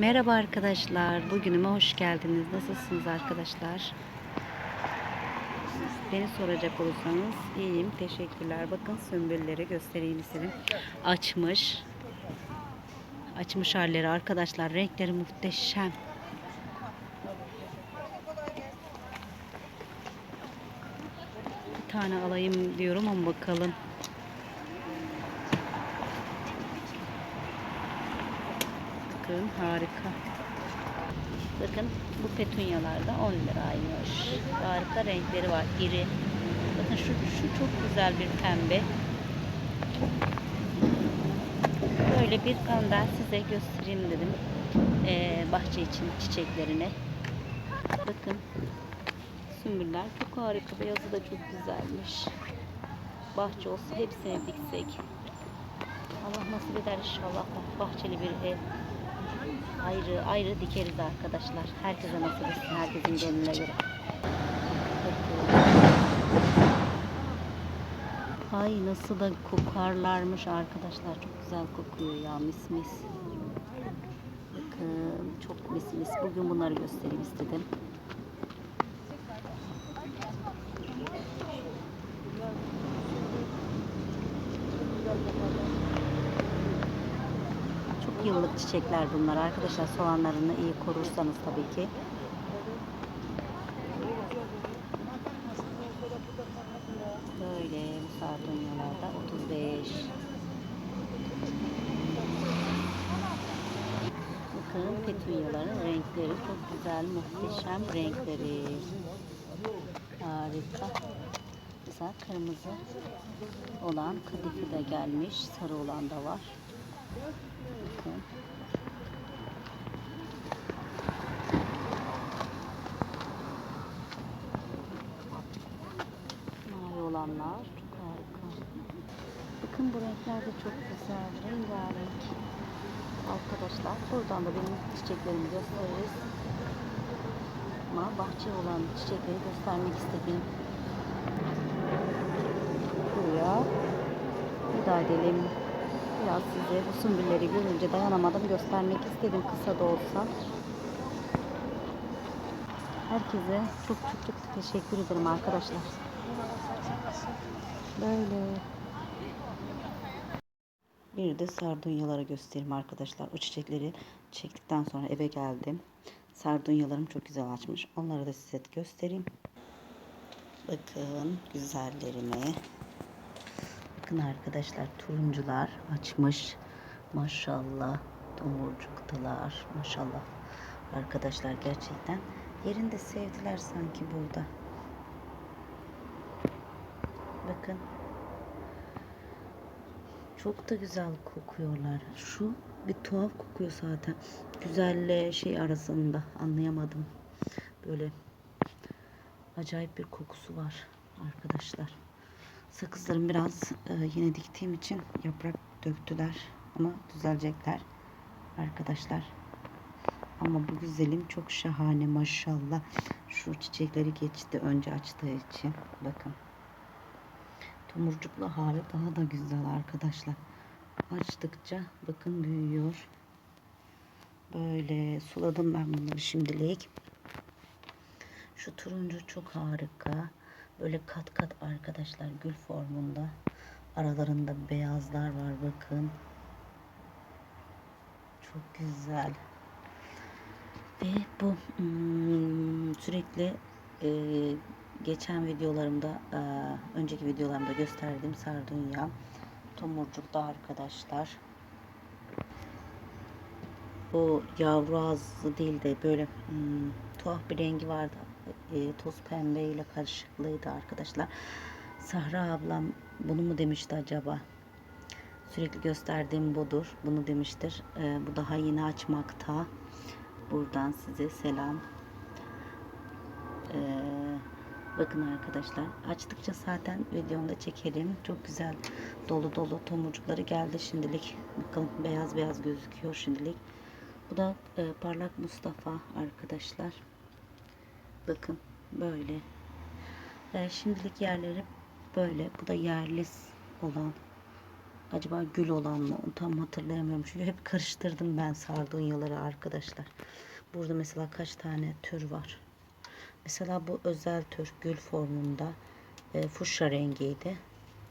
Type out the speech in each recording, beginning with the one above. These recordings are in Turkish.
Merhaba arkadaşlar. Bugünüme hoş geldiniz. Nasılsınız arkadaşlar? Beni soracak olursanız iyiyim. Teşekkürler. Bakın sümbülleri göstereyim istedim. Açmış. Açmış halleri arkadaşlar. Renkleri muhteşem. Bir tane alayım diyorum ama bakalım. Bakın harika. Bakın bu petunyalar da 10 liraymış. Harika renkleri var. iri. Bakın şu, şu çok güzel bir pembe. Böyle bir kandel size göstereyim dedim. Ee, bahçe için çiçeklerini. Bakın. Sümbüller çok harika. Beyazı da çok güzelmiş. Bahçe olsa hepsini diksek. Allah nasip eder inşallah bahçeli bir ev ayrı ayrı dikeriz arkadaşlar. Herkese nasip etsin. Herkesin gönlüne göre. Ay nasıl da kokarlarmış arkadaşlar. Çok güzel kokuyor ya mis mis. Bakın çok mis mis. Bugün bunları göstereyim istedim. Çok yıllık çiçekler bunlar arkadaşlar. Soğanlarını iyi korursanız tabii ki. Böyle bu sardunyalarda 35. Bakın petunyaların renkleri çok güzel, muhteşem renkleri. Harika. Güzel kırmızı olan kadifi de gelmiş. Sarı olan da var. Mavi olanlar çok harika. Bakın bu renkler de çok güzel. Rengarenk. Arkadaşlar buradan da benim çiçeklerimi gösteririz. Ama bahçe olan çiçekleri göstermek istedim. Buraya veda edelim. Biraz size bu sümbülleri görünce dayanamadım göstermek istedim kısa da olsa. Herkese çok çok çok teşekkür ederim arkadaşlar. Böyle. Bir de sardunyaları göstereyim arkadaşlar. O çiçekleri çektikten sonra eve geldim. Sardunyalarım çok güzel açmış. Onları da size göstereyim. Bakın güzellerime. Bakın arkadaşlar turuncular açmış. Maşallah. Tomurcuktalar. Maşallah. Arkadaşlar gerçekten yerinde sevdiler sanki burada. Bakın. Çok da güzel kokuyorlar. Şu bir tuhaf kokuyor zaten. Güzelle şey arasında anlayamadım. Böyle acayip bir kokusu var arkadaşlar. Sakızlarım biraz e, yine diktiğim için yaprak döktüler ama düzelecekler arkadaşlar. Ama bu güzelim çok şahane maşallah. Şu çiçekleri geçti önce açtığı için. Bakın. Tomurcuklu hali daha da güzel arkadaşlar. Açtıkça bakın büyüyor. Böyle suladım ben bunları şimdilik. Şu turuncu çok harika. Böyle kat kat arkadaşlar gül formunda. Aralarında beyazlar var bakın. Çok güzel. Ve bu hmm, sürekli e, geçen videolarımda e, önceki videolarımda gösterdiğim sardunya tomurcukta arkadaşlar. Bu yavru ağzı değil de böyle hmm, tuhaf bir rengi vardı. E, toz pembe ile karışıklıydı arkadaşlar. Sahra ablam bunu mu demişti acaba? Sürekli gösterdiğim budur. Bunu demiştir. E, bu daha yeni açmakta. Buradan size selam. Ee, bakın arkadaşlar açtıkça zaten videomda çekerim. Çok güzel dolu dolu tomurcukları geldi şimdilik. Bakın beyaz beyaz gözüküyor şimdilik. Bu da e, parlak Mustafa arkadaşlar. Bakın böyle. E, şimdilik yerleri böyle. Bu da yerli olan acaba gül olan mı? Onu tam hatırlayamıyorum. Çünkü hep karıştırdım ben sardunyaları arkadaşlar. Burada mesela kaç tane tür var. Mesela bu özel tür gül formunda e, fuşya rengiydi.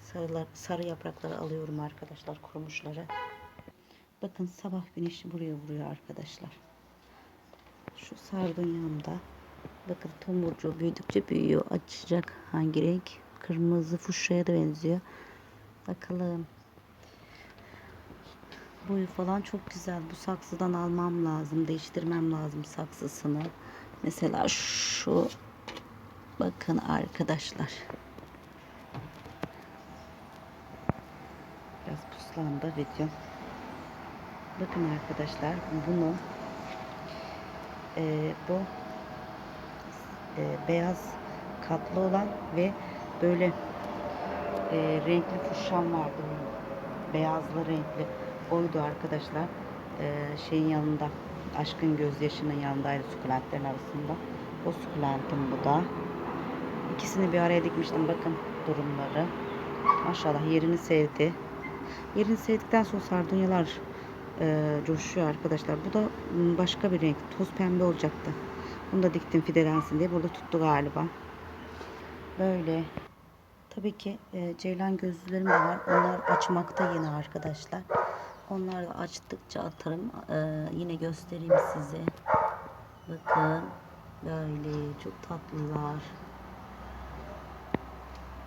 Sarılar, sarı yaprakları alıyorum arkadaşlar kurumuşları. Bakın sabah güneşi buraya vuruyor arkadaşlar. Şu sardunyamda bakın tomurcuğu büyüdükçe büyüyor. Açacak hangi renk? Kırmızı fuşyaya da benziyor. Bakalım. Boyu falan çok güzel. Bu saksıdan almam lazım. Değiştirmem lazım saksısını. Mesela şu bakın arkadaşlar. Biraz puslandı video. Bakın arkadaşlar bunu e, bu e, beyaz katlı olan ve böyle e, renkli fuşşam vardı. Beyazlı renkli. Oydu arkadaşlar. E, şeyin yanında aşkın gözyaşının yanındaydı sukulentlerin arasında. O sukulentim bu da. İkisini bir araya dikmiştim. Bakın durumları. Maşallah yerini sevdi. Yerini sevdikten sonra sardunyalar e, coşuyor arkadaşlar. Bu da başka bir renk. Toz pembe olacaktı. Bunu da diktim fidelensin diye. Burada tuttu galiba. Böyle. Tabii ki e, ceylan gözlülerim de var. Onlar açmakta yine arkadaşlar. Onları da açtıkça atarım. E, yine göstereyim size. Bakın. Böyle çok tatlılar.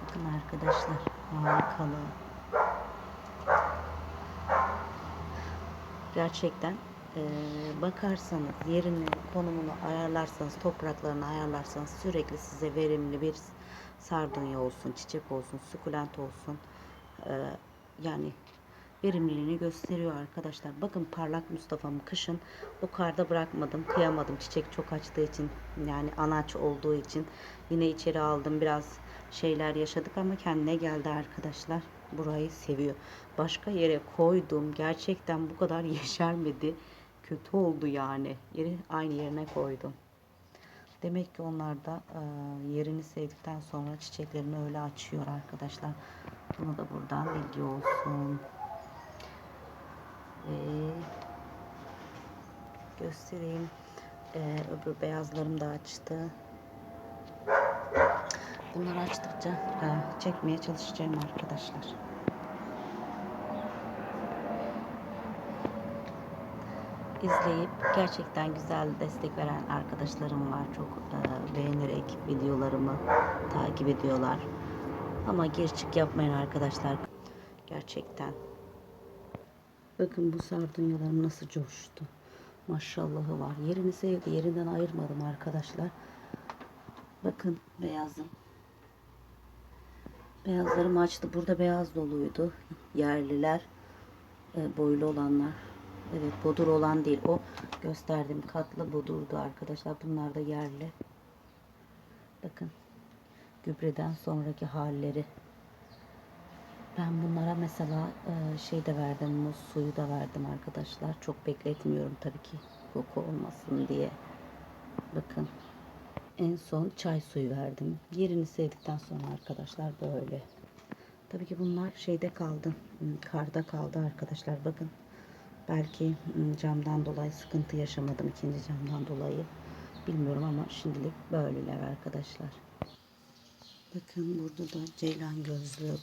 Bakın arkadaşlar. Harikalar. Gerçekten bakarsanız yerini, konumunu ayarlarsanız, topraklarını ayarlarsanız sürekli size verimli bir sardunya olsun, çiçek olsun, sukulent olsun. yani verimliliğini gösteriyor arkadaşlar. Bakın parlak Mustafa'mı kışın o karda bırakmadım. Kıyamadım çiçek çok açtığı için. Yani anaç olduğu için. Yine içeri aldım. Biraz şeyler yaşadık ama kendine geldi arkadaşlar. Burayı seviyor. Başka yere koydum. Gerçekten bu kadar yeşermedi. Kötü oldu yani. Yeri aynı yerine koydum. Demek ki onlar da e, yerini sevdikten sonra çiçeklerini öyle açıyor arkadaşlar. Bunu da buradan bilgi olsun. Ve göstereyim. Ee, öbür beyazlarım da açtı. Bunları açtıkça e, çekmeye çalışacağım arkadaşlar. İzleyip gerçekten güzel destek veren arkadaşlarım var. Çok e, beğenerek videolarımı takip ediyorlar. Ama gir çık yapmayın arkadaşlar. Gerçekten. Bakın bu sardunyalarım nasıl coştu. Maşallahı var. Yerini sevdi. Yerinden ayırmadım arkadaşlar. Bakın beyazım. Beyazlarım açtı. Burada beyaz doluydu. Yerliler. e, boylu olanlar. Evet bodur olan değil. O gösterdiğim katlı bodurdu arkadaşlar. Bunlar da yerli. Bakın. Gübreden sonraki halleri. Ben bunlara mesela e, şey de verdim. Muz suyu da verdim arkadaşlar. Çok bekletmiyorum tabii ki. Koku olmasın diye. Bakın. En son çay suyu verdim. Yerini sevdikten sonra arkadaşlar böyle. Tabii ki bunlar şeyde kaldı. Karda kaldı arkadaşlar. Bakın. Belki camdan dolayı sıkıntı yaşamadım. ikinci camdan dolayı. Bilmiyorum ama şimdilik böyleler arkadaşlar. Bakın burada da ceylan gözlü.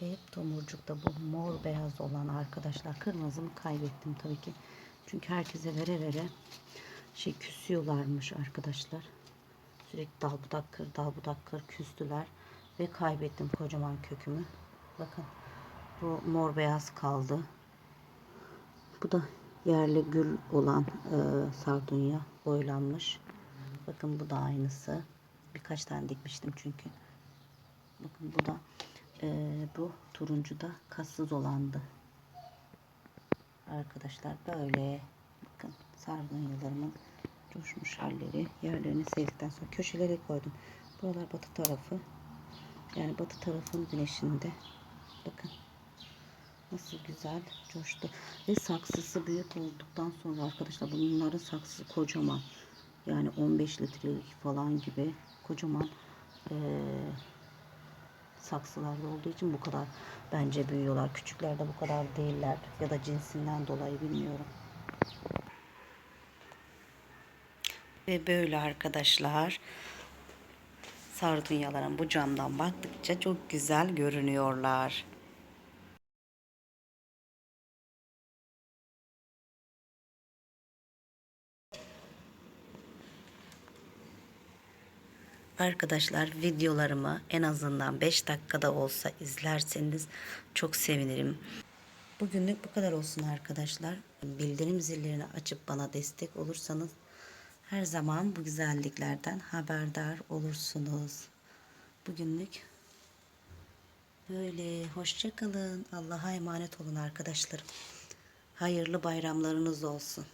Hep tomurcukta bu mor beyaz olan arkadaşlar. Kırmızımı kaybettim tabii ki. Çünkü herkese vere vere şey küsüyorlarmış arkadaşlar. Sürekli dal budak kır, dal budak kır küstüler. Ve kaybettim kocaman kökümü. Bakın bu mor beyaz kaldı. Bu da yerli gül olan e, sardunya boylanmış. Bakın bu da aynısı. Birkaç tane dikmiştim çünkü. Bakın bu da e, bu turuncu da kassız olandı. Arkadaşlar böyle bakın sardunyalarımın coşmuş halleri. Yerlerini sevdikten sonra köşelere koydum. Buralar batı tarafı. Yani batı tarafın güneşinde. Bakın nasıl güzel coştu. Ve saksısı büyük olduktan sonra arkadaşlar bunların saksısı kocaman. Yani 15 litrelik falan gibi kocaman eee saksılarda olduğu için bu kadar bence büyüyorlar. Küçüklerde bu kadar değiller ya da cinsinden dolayı bilmiyorum. Ve böyle arkadaşlar sardunyaların bu camdan baktıkça çok güzel görünüyorlar. Arkadaşlar videolarımı en azından 5 dakikada olsa izlerseniz çok sevinirim. Bugünlük bu kadar olsun arkadaşlar. Bildirim zillerini açıp bana destek olursanız her zaman bu güzelliklerden haberdar olursunuz. Bugünlük böyle hoşça kalın. Allah'a emanet olun arkadaşlarım. Hayırlı bayramlarınız olsun.